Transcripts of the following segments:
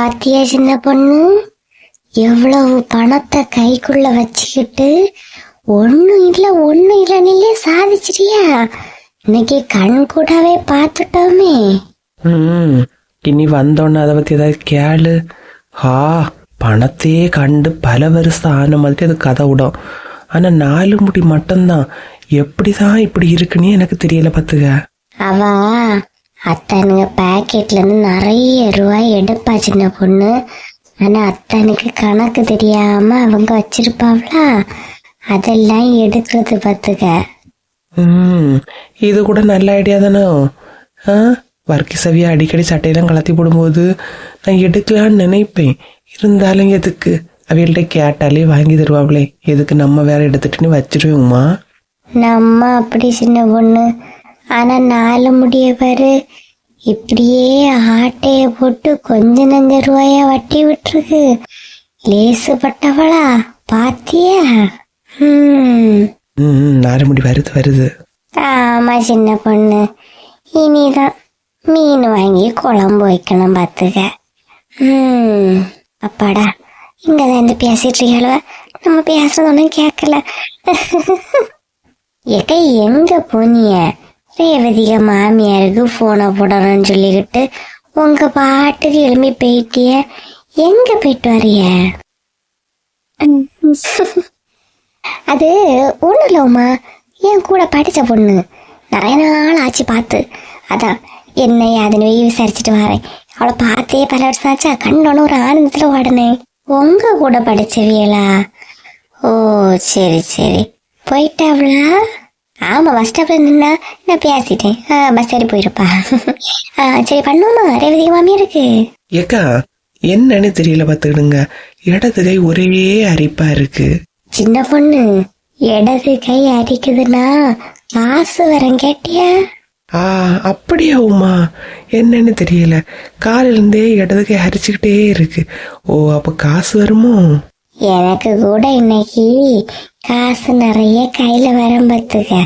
பாத்தியா சின்ன பொண்ணு? எவ்வளவு பணத்தை கைக்குள்ள வச்சுக்கிட்டு ஒண்ணும் இல்ல ஒண்ணும் இல்லைன்னு சாதிச்சிட்டியா? இன்னைக்கு கண் கூடவே பார்த்துட்டோமே. ம் இனி வந்தோடனே அதை பற்றி ஏதாவது கேளு. ஆ பணத்தையே கண்டு பல வருஷம் ஆன மாதிரி அது கதை விடும். ஆனால் நாலு முடி மட்டும்தான். எப்படி தான் இப்படி இருக்குன்னு எனக்கு தெரியல பார்த்துக்க. அவ அத்தனுங்க பாக்கெட்ல இருந்து நிறைய ரூபாய் எடுப்பா சின்ன பொண்ணு. ஆனா அத்தனுக்கு கணக்கு தெரியாம அவங்க வச்சிருப்பாங்களா அதெல்லாம் எடுக்கிறது பார்த்துக்க. ம் இது கூட நல்ல ஐடியா தானே? ஆ வர்க்கி சவியை அடிக்கடி சட்டையெல்லாம் கலத்தி போடும்போது நான் எடுக்கலான்னு நினைப்பேன். இருந்தாலும் எதுக்கு? அவைகள்ட்ட கேட்டாலே வாங்கி தருவாங்களே எதுக்கு நம்ம வேற எடுத்துட்டுன்னு வச்சிருவோம்மா. நம்ம அப்படி சின்ன பொண்ணு. ஆனா நாலு முடிய பாரு இப்படியே ஆட்டைய போட்டு கொஞ்ச நஞ்ச ரூபாயா வட்டி விட்டுருக்கு. லேசுப்பட்டவளா பாத்தியா? ஹம். ம் நாலு முடி வருது வருது. ஆமா சின்ன பொண்ணு. இனிதான் மீன் வாங்கி குழம்பு வைக்கணும் பார்த்துக்க ம் அப்பாடா இங்க தான் பேசிட்டு இருக்காளுவ நம்ம பேசுறது ஒன்றும் கேட்கல எக்க எங்க போனிய ரேவதிக மாமியாருக்கு போனை போடணும்னு சொல்லிக்கிட்டு உங்க பாட்டுக்கு எழும்பி போயிட்டிய எங்க போயிட்டு வரிய அது ஒன்றும் இல்லைம்மா என் கூட படித்த பொண்ணு. நிறைய நாள் ஆச்சு பார்த்து. அதான் என்ன அதுன்னு விசாரிச்சுட்டு வரேன். அவளை பார்த்தே பல வருஷம் ஆச்சா. கண்டோன்னு ஒரு ஆனந்தத்தில் உடனே உங்க கூட படிச்சவியலா? ஓ சரி சரி. போயிட்டாவளா? ஆமாம் பஸ் ஸ்டாப்பில் நின்னா நான் பேசிட்டேன். ஆ பஸ் ஏறி போயிருப்பா. சரி பண்ணுவோமா? ரேவதி மாமியா இருக்கு ஏக்கா என்னன்னு தெரியல பார்த்துக்கிடுங்க. இடது கை ஒரே அரிப்பா இருக்கு. சின்ன பொண்ணு இடது கை அரிக்குதுன்னா காசு வரம் கேட்டியா? ஆ அப்படியா உமா? என்னன்னு தெரியல. காலையில இருந்தே இடது கை அரிச்சுக்கிட்டே இருக்கு. ஓ அப்ப காசு வருமோ? எனக்கு கூட இன்னைக்கு காசு நிறைய கையில வரம் பார்த்துக்க.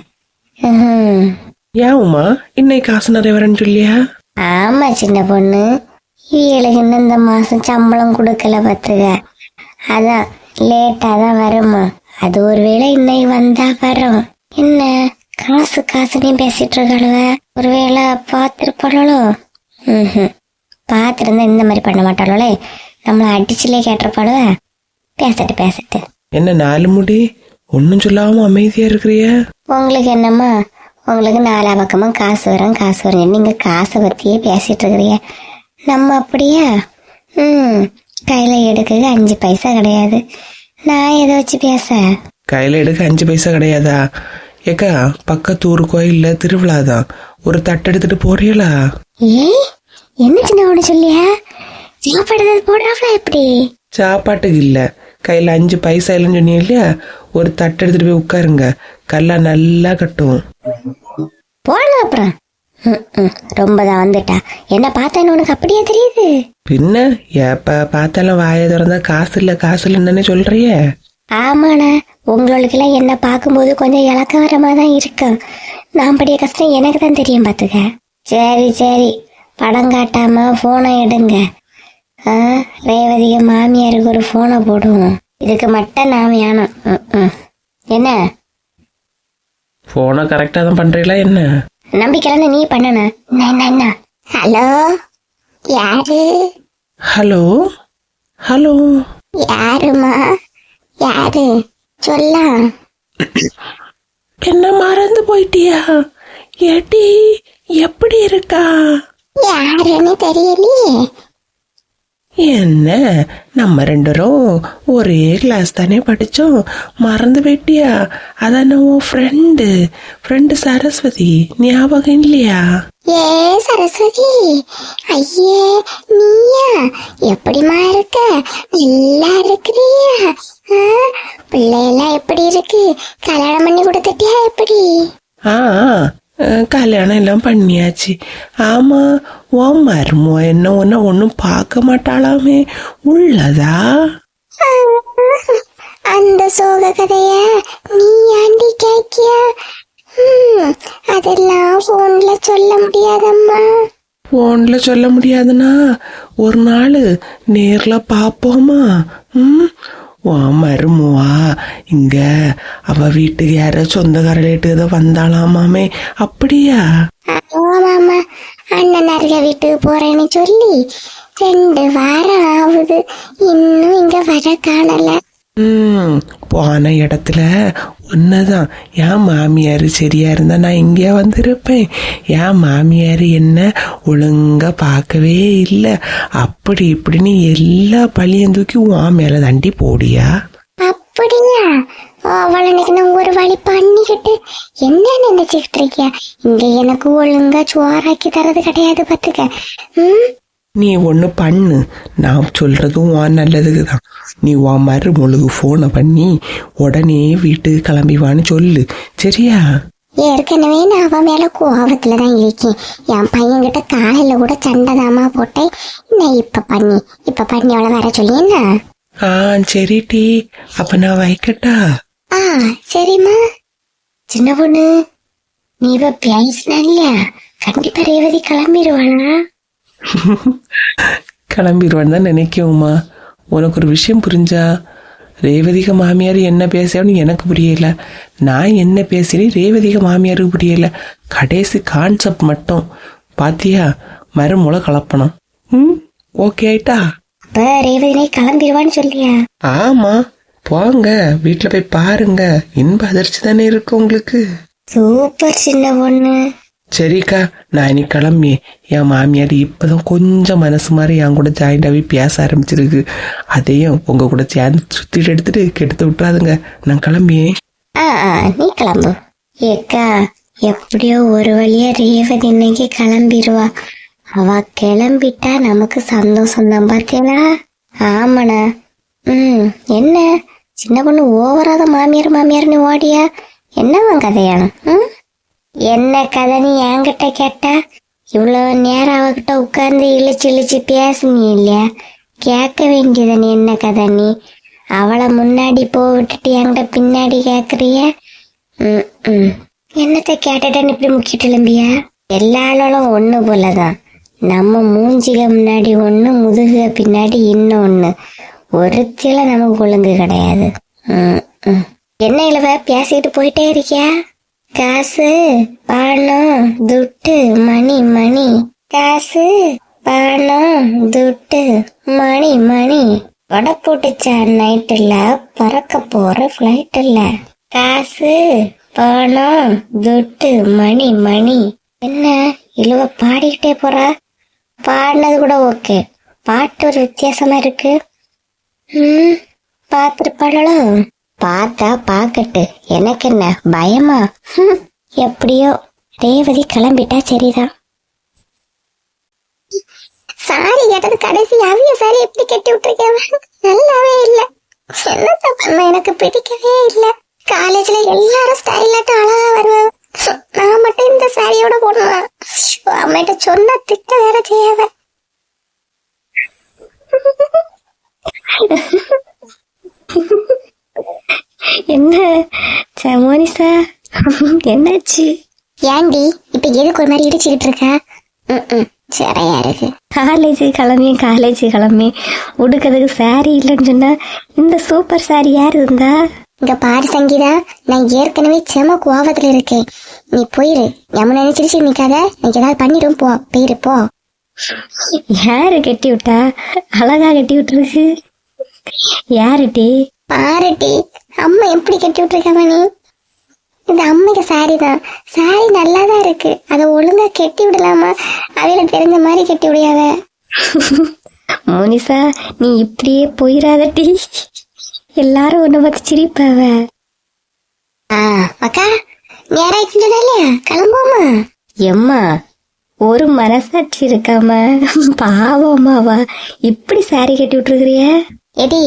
உமா? இன்னைக்கு காசு நிறைய வரேன்னு சொல்லியா? ஆமா சின்ன பொண்ணு. இவளுக்கு இந்த மாசம் சம்பளம் கொடுக்கல பார்த்துக்க. அதான் லேட்டா தான் வருமா. அது ஒருவேளை இன்னைக்கு வந்தா வரும். என்ன காசு காசுனே பேசிட்டு இருக்காளுவ? ஒருவேளை பார்த்துருப்பாளோ? ம் பார்த்துருந்தா இந்த மாதிரி பண்ண மாட்டாளே நம்மள அடிச்சுலே கேட்டிருப்பாளுவ. பேசட்டு பேசட்டு. என்ன நாலு முடி? ஒன்னும் சொல்லாம அமைதியா இருக்கிறிய? உங்களுக்கு என்னம்மா? உங்களுக்கு நாலா பக்கமும் காசு வரும் காசு வரும் நீங்க காசை பத்தியே பேசிட்டு இருக்கிறீங்க நம்ம அப்படியா? ம் கையில எடுக்க அஞ்சு பைசா கிடையாது. நான் எதை வச்சு பேச? கையில எடுக்க அஞ்சு பைசா கிடையாதா? ஏக்கா பக்கத்து ஊர் கோயில்ல திருவிழா தான். ஒரு தட்டு எடுத்துட்டு போறீங்களா? ஏய் என்ன சின்ன ஒண்ணு சொல்லியா? சாப்பாடு போடுறாங்களா எப்படி? சாப்பாட்டுக்கு இல்ல. கையில அஞ்சு பைசா இல்லைன்னு சொன்னீங்க இல்லையா? ஒரு தட்டு எடுத்துட்டு போய் உட்காருங்க. கல்லா நல்லா கட்டும். போடுங்க அப்புறம். ரொம்ப தான் வந்துட்டா. என்ன பார்த்தேன்னு உனக்கு அப்படியே தெரியுது? பின்ன எப்ப பார்த்தாலும் வாயை திறந்தா காசு இல்ல காசு இல்லைன்னு சொல்றியே? ஆமாண்ணா உங்களுக்கெல்லாம் என்ன பார்க்கும்போது கொஞ்சம் இலக்கவரமா தான் இருக்கும். நான் படிய கஷ்டம் எனக்கு தான் தெரியும் பார்த்துக்க. சரி சரி. படம் காட்டாம போனை எடுங்க. ரேவதிக மாமியாருக்கு ஒரு போனை போடுவோம். இதுக்கு மட்டும் நான் வேணும். என்ன? போனை கரெக்டா தான் பண்றீங்களா என்ன? நம்பிக்கைன்னு நீ பண்ணணும். என்ன ஹலோ? யாரு? ஹலோ ஹலோ யாருமா யாரு? சொல்லலாம் என்ன மறந்து போயிட்டியா? ஏட்டி எப்படி இருக்கா? யாருன்னு தெரியலையே. என்ன? நம்ம ரெண்டரும் ஒரே கிளாஸ் தானே படிச்சோம். மறந்து போயிட்டியா? அதான் உன் ஃப்ரெண்டு ஃப்ரெண்டு சரஸ்வதி. ஞாபகம் இல்லையா? ஏ சரஸ்வதி. ஐயே நீயா? எப்படிமா இருக்க? நல்லா இருக்கிறியா? பிள்ளையெல்லாம் எப்படி இருக்கு? கல்யாணம் பண்ணி கொடுத்துட்டியா எப்படி? ஆ. கல்யாணம் எல்லாம் பண்ணியாச்சு ஆமா உன் மருமோ என்ன ஒன்ன ஒன்றும் பார்க்க மாட்டாளாமே உள்ளதா அந்த சோக கதைய நீ ஆண்டி கேக்கியா அதெல்லாம் போன்ல சொல்ல முடியாதம்மா போன்ல சொல்ல முடியாதுன்னா ஒரு நாள் நேர்ல பாப்போமா ம் உன் மருமுவா இங்க. அவ வீட்டுக்கு யாரோ சொந்தக்காரர்கிட்ட ஏதோ வந்தாளாமாமே அப்படியா? ஆமாம்மா அண்ணன் வீட்டுக்கு போறேன்னு சொல்லி. ரெண்டு வாரம் ஆகுது இன்னும் இங்க வர காணல. ம் போன இடத்துல ஒன்றுதான் என் மாமியார் சரியா இருந்தால் நான் இங்கே வந்திருப்பேன். என் மாமியார் என்ன ஒழுங்கா பார்க்கவே இல்லை. அப்படி இப்படின்னு எல்லா பழியும் தூக்கி உன் மேலே தாண்டி போடியா? அப்படியா? அவளை நான் ஒரு வழி பண்ணிக்கிட்டு என்ன நினைச்சுக்கிட்டு இருக்கியா? இங்க எனக்கு ஒழுங்கா சோறாக்கி தரது கிடையாது பாத்துக்க. ம்? நீ ஒன்று பண்ணு. நான் சொல்றதும் உன் நல்லதுக்கு தான் நீ உன் மருமொழுகு ஃபோனை பண்ணி உடனே வீட்டுக்கு கிளம்பி வான்னு சொல்லு. சரியா? ஏற்கனவே நான் அவன் மேல கோவத்துல தான் இருக்கேன். என் பையன்கிட்ட காலையில கூட சண்டைதாமா போட்டேன். நான் இப்ப பண்ணி? இப்ப பண்ணி அவளை வர சொல்லி என்ன? ஆ சரி டி. அப்ப நான் வைக்கட்டா? ஆ சரிம்மா. சின்ன பொண்ணு நீ இப்ப பேசினா கண்டிப்பா ரேவதி கிளம்பிடுவானா கிளம்பிடுவான்னு தான் நினைக்கவுமா உனக்கு ஒரு விஷயம் புரிஞ்சா ரேவதிக மாமியார் என்ன பேசுறன்னு எனக்கு புரியல. நான் என்ன பேசுறேன் ரேவதிக மாமியாருக்கு புரியல. கடைசி கான்செப்ட் மட்டும். பாத்தியா? மறுமுளை கலப்பணும். ம் ஓகே ஆயிட்டா? அப்ப ரேவதினை கிளம்பிடுவான்னு சொல்லியா? ஆமா. போங்க. வீட்டுல போய் பாருங்க. இன்ப அதிர்ச்சி தானே இருக்கு உங்களுக்கு? சூப்பர் சின்ன பொண்ணு. சரிக்கா நான் இன்னைக்கு கிளம்பி என் மாமியார் இப்போதான் கொஞ்சம் மனசு மாதிரி என் கூட ஜாயிண்டாகவே பேச ஆரம்பிச்சிருக்கு. அதையும் உங்கள் கூட சேர்ந்து சுத்திட்டு எடுத்துட்டு கெடுத்து விட்டுறாதுங்க. நான் கிளம்பியேன் ஆ ஆ நீ கிளம்பு. ஏக்கா எப்படியோ ஒரு வழியா ரேவதி இன்னைக்கு கிளம்பிடுவா அவ கிளம்பிட்டா நமக்கு சந்தோஷம் தான் பாத்தீங்களா? ஆமாண்ணா. ம் என்ன? சின்ன பொண்ணு ஓவராத மாமியார் மாமியார்னு ஓடியா? என்னவா கதையா? ம்? என்ன கதை நீ என்கிட்ட கேட்டா? இவ்வளவு நேரம் அவகிட்ட உட்கார்ந்து இழிச்சு இழிச்சு பேசுனீ இல்லையா? கேட்க வேண்டியது நீ என்ன கதை நீ? அவளை முன்னாடி போ விட்டுட்டு என்கிட்ட பின்னாடி கேக்குறிய? ம், ம். என்னத்த கேட்டுட்டேன்னு இப்படி முக்கிட்டு எழும்பியா எல்லா ஆளும் ஒண்ணு போலதான். நம்ம மூஞ்சிக முன்னாடி ஒண்ணு முதுக பின்னாடி இன்னும் ஒருத்தில நமக்கு ஒழுங்கு கிடையாது. ம், ம். என்ன இளவ பேசிட்டு போயிட்டே இருக்கியா? காசு பணம் துட்டு மணி மணி. காசு பணம் துட்டு மணி மணி. வடை போட்டுச்சா நைட்டுல? பறக்க போற ஃப்ளைட் காசு பணம் துட்டு மணி மணி. என்ன இழுவ பாடிக்கிட்டே போறா? பாடினது கூட ஓகே. பாட்டு ஒரு வித்தியாசமா இருக்கு. ம் பார்த்துருப்பாளோ பார்த்தா பார்க்கட்டு. எனக்கு என்ன பயமா? ஹம், எப்படியோ ரேவதி கிளம்பிட்டா சரிதான். சாரி கேட்டது கடைசி. அவிய சாரி எப்படி கட்டி விட்டுருக்கேன்? நல்லாவே இல்ல. என்னத்த பண்ண? எனக்கு பிடிக்கவே இல்ல. காலேஜ்ல எல்லாரும் ஸ்டைலாட்டும் அழகா வருவாங்க. நான் மட்டும் இந்த சாரியோட போடலாம் அம்மிட்ட சொன்னா திட்ட வேற செய்யாத. என்ன? மோனிசா என்னாச்சு? ஏண்டி இப்ப எதுக்கு ஒரு மாதிரி இடிச்சுக்கிட்டு இருக்க? சரியா இருக்கு. காலேஜ் கிளம்பி காலேஜ் கிளம்பி. உடுக்கிறதுக்கு சாரி இல்லைன்னு சொன்னா இந்த சூப்பர் சாரி யார் இருந்தா? இங்க பாரு சங்கீதா நான் ஏற்கனவே செம கோவத்துல இருக்கேன். நீ போயிரு. நம்ம நினைச்சிருச்சு நிக்காத. நீ ஏதாவது பண்ணிடும் போ. போயிரு போ. யாரு கட்டி விட்டா? அழகா கட்டி விட்டுருக்கு. யாருட்டி பாருட்டி அம்மா எப்படி கட்டி விட்டுருக்காம நீ? இந்த அம்மைக்கு சாரி தான். சாரி நல்லா தான் இருக்கு. அதை ஒழுங்கா கட்டி விடலாமா? அவையில தெரிஞ்ச மாதிரி கட்டி விடியாத மோனிசா நீ இப்படியே போயிடாதட்டி எல்லாரும் ஒண்ணு பார்த்து சிரிப்பாவ. அக்கா நேராச்சு இல்லையா? கிளம்புவோமா? எம்மா ஒரு மனசாட்சி இருக்காம பாவமாவா இப்படி சாரி கட்டி விட்டுருக்கிறிய? எடி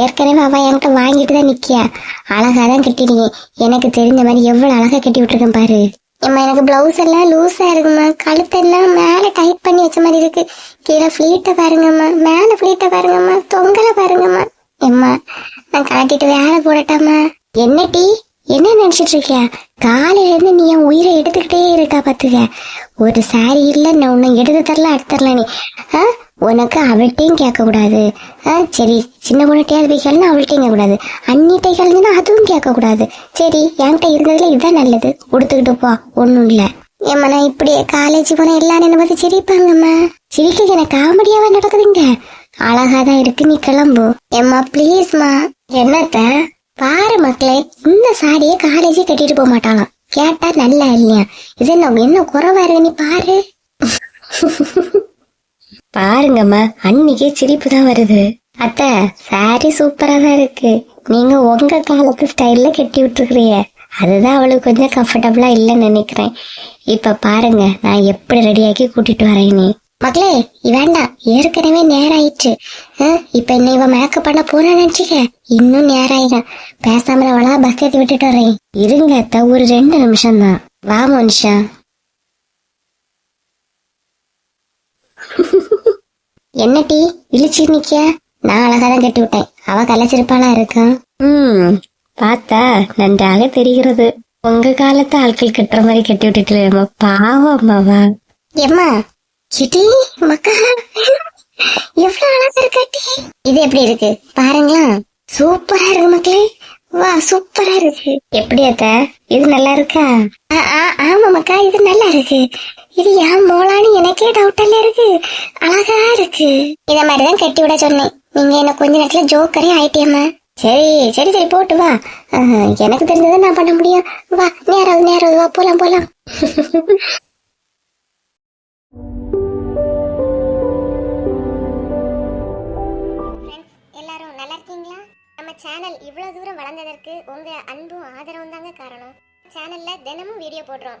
ஏற்கனவே அவள் என்கிட்ட வாங்கிட்டு தான் நிக்கியா. அழகா தான் கட்டிடுங்க எனக்கு தெரிஞ்ச மாதிரி எவ்வளவு அழகா கட்டி விட்டுருக்கேன் பாரு. ஏம்மா எனக்கு பிளவுஸ் எல்லாம் லூஸா இருக்குமா கழுத்தெல்லாம் மேல டைட் பண்ணி வச்ச மாதிரி இருக்கு. கீழே ஃபிளீட்டை பாருங்கம்மா. மேல ஃபிளீட்டை பாருங்கம்மா. தொங்கலை பாருங்கம்மா. எம்மா நான் காட்டிட்டு வேலை போடட்டாமா என்ன டீ? என்ன நினைச்சிட்டு இருக்கியா? காலையில இருந்து நீ என் உயிரை எடுத்துக்கிட்டே இருக்கா பாத்துக்க. ஒரு சாரி இல்ல நான் உன்னை எடுத்து தரல எடுத்து தரல நீ. ஆ? உனக்கு அவள்கிட்டையும் கேட்கக்கூடாது. ஆ, சரி சின்ன பொண்ணுகிட்டயாவது போய் கேளுனா அவள்கிட்டையும் கேட்க கூடாது அண்ணிட்ட அதுவும் கேட்கக்கூடாது. சரி என்கிட்ட இருந்ததுல இதுதான் நல்லது. கொடுத்துக்கிட்டு போ ஒன்றும் இல்லை. ஏம்மா நான் இப்படி காலேஜ் போனால் எல்லாரும் என்ன பார்த்து சிரிப்பாங்கம்மா. சிரிக்க எனக்கு காமெடியாவா நடக்குதுங்க. அழகாதான் இருக்கு நீ கிளம்பு. ஏம்மா ப்ளீஸ்மா என்னத்த? பாரு மக்களே இந்த சாரியை காலேஜே கட்டிட்டு போக மாட்டாளாம். கேட்டா நல்லா இல்லையா? இது என்ன என்ன குறைவா இருக்கு நீ பாரு. பாருங்கம்மா அன்னைக்கே சிரிப்பு தான் வருது. அத்தை சாரி சூப்பரா தான் இருக்கு. நீங்க உங்க காலத்து ஸ்டைல்ல கட்டி விட்டுருக்கிறீங்க. அதுதான் அவளுக்கு கொஞ்சம் கம்ஃபர்டபுளா இல்லைன்னு நினைக்கிறேன். இப்ப பாருங்க நான் எப்படி ரெடியாக்கி கூட்டிட்டு வரேன் நீ மக்களே வேண்டாம். ஏற்கனவே நேரம் ஆயிடுச்சு ஆ, இப்ப என்ன இவன் மேக்கப் பண்ண போன நினைச்சிக்க? இன்னும் நேரம் ஆயிடும் பேசாமல அவளா பஸ் ஏத்தி விட்டுட்டு வரேன். இருங்க அத்த ஒரு ரெண்டு நிமிஷம் தான் வா மனுஷா. என்ன டீ? இழிச்சு நிக்க நான் அழகா தான் கட்டி விட்டேன். அவ கலைச்சிருப்பாளா இருக்கான் ம் பார்த்தா நன்றாக தெரிகிறது. உங்க காலத்து ஆட்கள் கட்டுற மாதிரி கட்டி விட்டுட்டு பாவம் அம்மாவா எம்மா கிட்டி மக்கா. எவ்வளவு அழகா இருக்கா டீ? இது எப்படி இருக்கு? பாருங்களா. சூப்பரா இருக்கு மக்களே. வா சூப்பரா இருக்கு. எப்படி அத்த? இது நல்லா இருக்கா? ஆமா மக்கா இது நல்லா இருக்கு. இது ஏன் மோளான்னு எனக்கே டவுட்டல்ல இருக்கு. அழகா இருக்கு. இத மாதிரிதான் கட்டி விட சொன்னேன். நீங்க என்ன கொஞ்ச நேரத்துல ஜோக்கரே ஆயிட்டியம்மா. சரி சரி சரி போட்டு வா. ஆஹ், எனக்கு தெரிஞ்சதை நான் பண்ண முடியும். வா நேரம் நேரம் வா போலாம் போலாம். எல்லாரும் நல்லா இருக்கீங்களா? நம்ம சேனல் இவ்வளவு தூரம் வளர்ந்ததற்கு உங்க அன்பும் ஆதரவும் தாங்க காரணம். சேனல்ல தினமும் வீடியோ போடுறோம்.